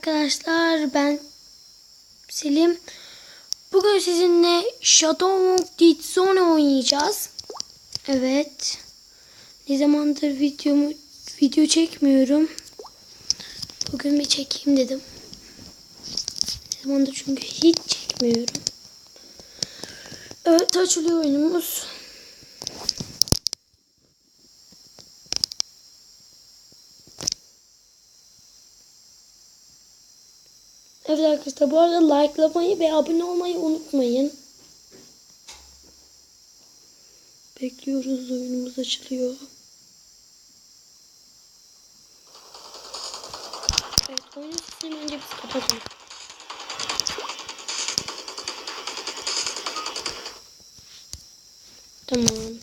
Arkadaşlar ben Selim. Bugün sizinle Shadow of Dead Zone oynayacağız. Evet. Ne zamandır videomu video çekmiyorum. Bugün bir çekeyim dedim. Ne zamandır çünkü hiç çekmiyorum. Evet açılıyor oyunumuz. Evet arkadaşlar bu arada likelamayı ve abone olmayı unutmayın. Bekliyoruz oyunumuz açılıyor. Evet oyunun sesini önce biz kapatalım. Tamam.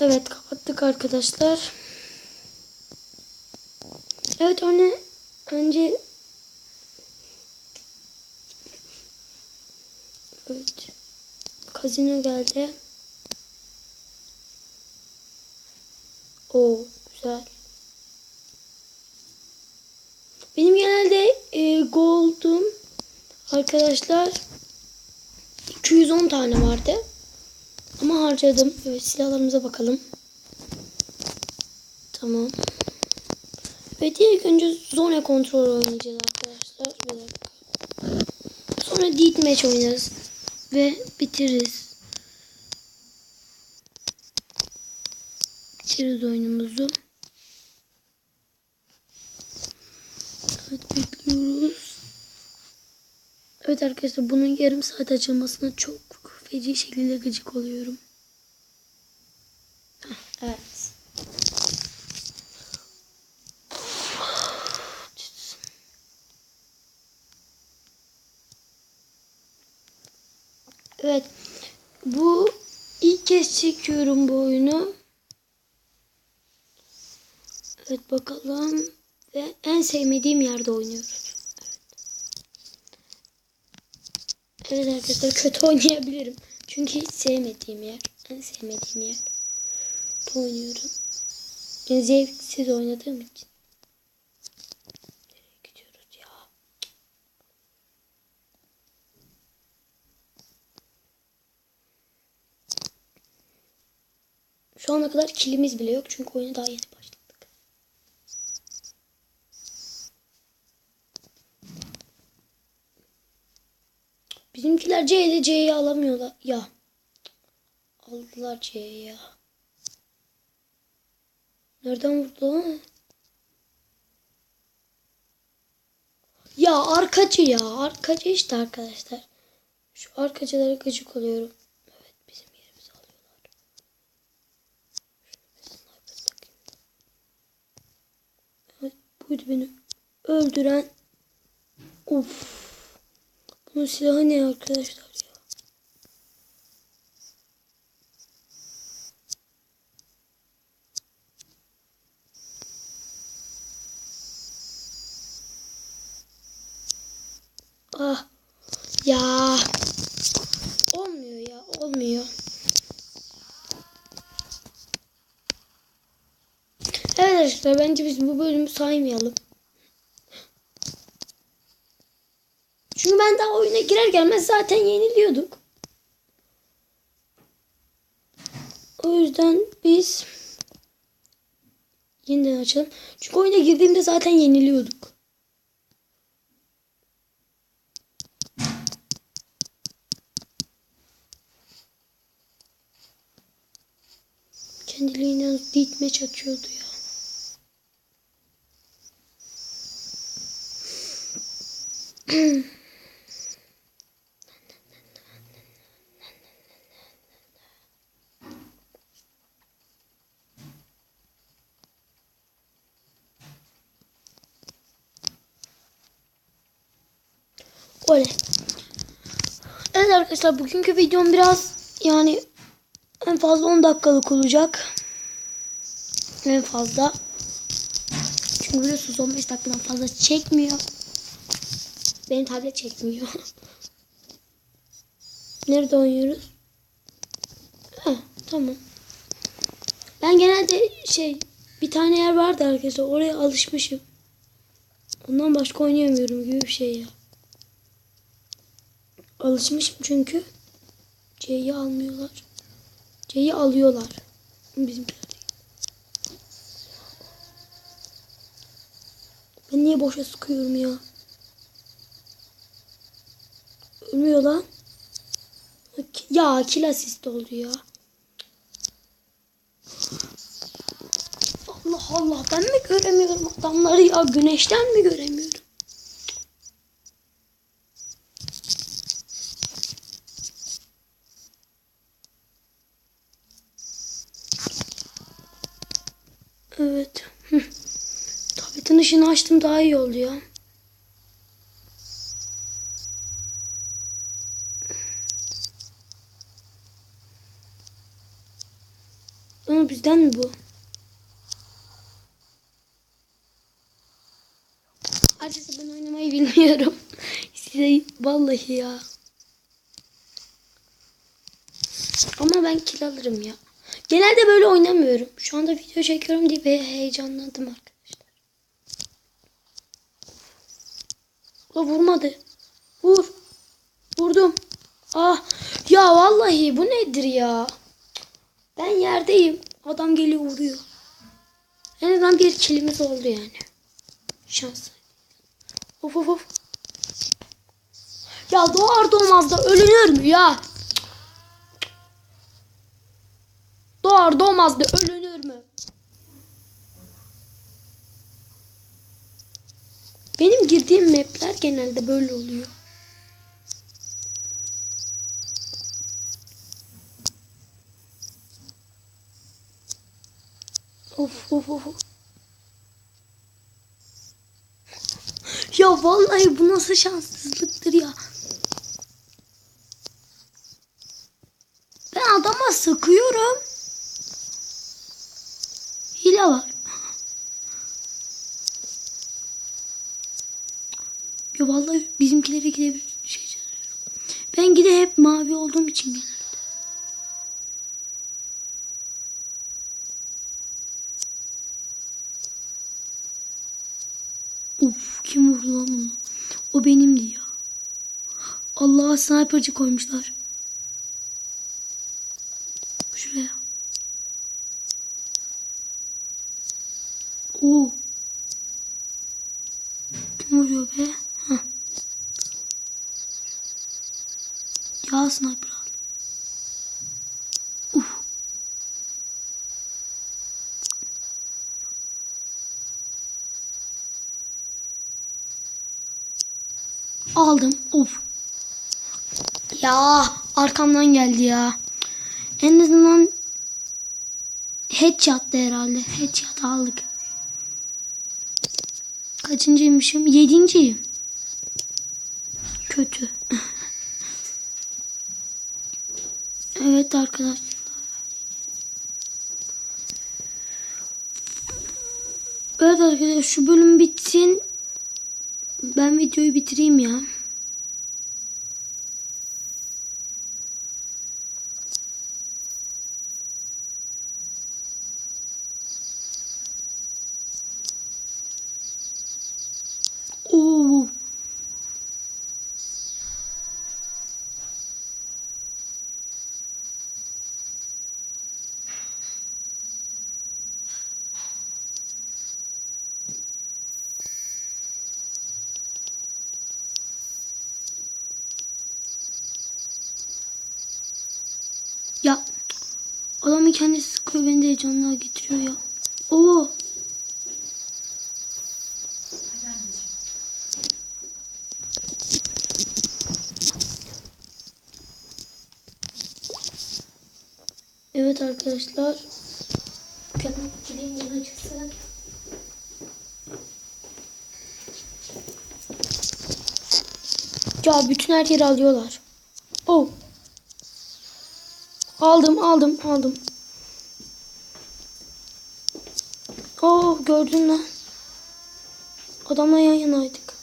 Evet kapattık arkadaşlar. Evet önce önce Evet. Kazino geldi. O güzel. Benim genelde e, gold'um arkadaşlar 210 tane vardı. Ama harcadım. Evet silahlarımıza bakalım. Tamam. Ve ilk önce zone kontrol oynayacağız arkadaşlar. Bir dakika. Sonra deathmatch oynarız ve bitiririz. Bitiririz oyunumuzu. Evet bekliyoruz. Evet arkadaşlar bunun yarım saat açılmasına çok feci şekilde gıcık oluyorum. Heh, evet. Evet. Bu ilk kez çekiyorum bu oyunu. Evet bakalım. Ve en sevmediğim yerde oynuyoruz. Evet. Evet arkadaşlar kötü oynayabilirim. Çünkü hiç sevmediğim yer. En sevmediğim yer. Oynuyorum. Yani zevksiz oynadığım için. Şu ana kadar kilimiz bile yok çünkü oyuna daha yeni başladık. Bizimkiler C'de C'yi alamıyorlar. Ya. Aldılar C'yi ya. Nereden vurdu lan? Ya arkacı ya. Arkacı işte arkadaşlar. Şu arkacılara gıcık oluyorum. Evet bizim yerimizi alıyorlar. Sniper takayım. Evet buydu beni öldüren. Of. Bunun silahı ne arkadaşlar ya? Ah. Ya. Olmuyor ya. Olmuyor. Evet arkadaşlar bence biz bu bölümü saymayalım. Çünkü ben daha oyuna girer gelmez zaten yeniliyorduk. O yüzden biz yeniden açalım. Çünkü oyuna girdiğimde zaten yeniliyorduk. Kendiliğinden ditme açıyordu ya. Oley. Evet arkadaşlar bugünkü videom biraz yani en fazla 10 dakikalık olacak. En fazla. Çünkü biliyorsunuz 15 dakikadan fazla çekmiyor. Benim tablet çekmiyor. Nerede oynuyoruz? Heh, tamam. Ben genelde şey bir tane yer vardı arkadaşlar oraya alışmışım. Bundan başka oynayamıyorum gibi bir şey ya. Alışmışım çünkü. C'yi almıyorlar. C'yi alıyorlar. Bizimkiler. Ben niye boşa sıkıyorum ya? Ölmüyor lan. Ya kill asist oldu ya. Allah Allah ben mi göremiyorum adamları ya güneşten mi göremiyorum? Evet. Tabletin ışığını açtım daha iyi oldu ya. Ama bizden mi bu? Açıkçası ben oynamayı bilmiyorum. Size vallahi ya. Ama ben kill alırım ya. Genelde böyle oynamıyorum. Şu anda video çekiyorum diye heyecanlandım arkadaşlar. O vurmadı. Vur. Vurdum. Ah. Ya vallahi bu nedir ya? Ben yerdeyim. Adam geliyor vuruyor. En azından bir kilimiz oldu yani. Şans. Of of of. Ya doğar doğmaz da ölünür mü ya? Doğar doğmaz da ölünür mü? Benim girdiğim mapler genelde böyle oluyor. Of of of. Ya vallahi bu nasıl şanssızlıktır ya. Ben adama sıkıyorum. Hile var. Ya vallahi bizimkileri gidebilir şey. Ben gide hep mavi olduğum için genelde. Uf kim vurdu lan onu? O benimdi ya. Allah'a sniperci koymuşlar. Şuraya. Oo. Kim vuruyor be? Heh. Ya sniper Aldım. Of. Ya arkamdan geldi ya. En azından headshot'tı herhalde. Headshot aldık. Kaçıncıymışım? Yedinciyim. Kötü. evet arkadaşlar. Evet arkadaşlar şu bölüm bitsin. Ben videoyu bitireyim ya. Oo. Ya adamın kendisi sıkıyor beni de heyecanlığa getiriyor ya. Oo. Evet arkadaşlar. Mükemmel kilin yana çıksın. Ya bütün her yeri alıyorlar. Oh. Aldım aldım aldım. Oh gördün lan. Adamla yan yanaydık.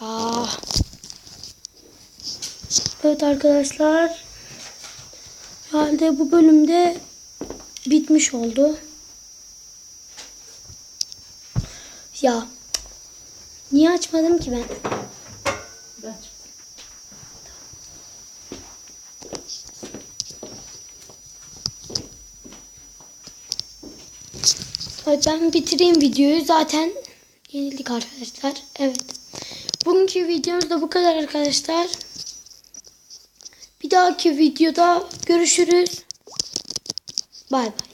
Ah. Evet arkadaşlar. Herhalde bu bölümde bitmiş oldu. Ya. Niye açmadım ki? Ben Ben bitireyim videoyu. Zaten yenildik arkadaşlar. Evet. Bugünkü videomuz da bu kadar arkadaşlar. Bir dahaki videoda görüşürüz. Bay bay.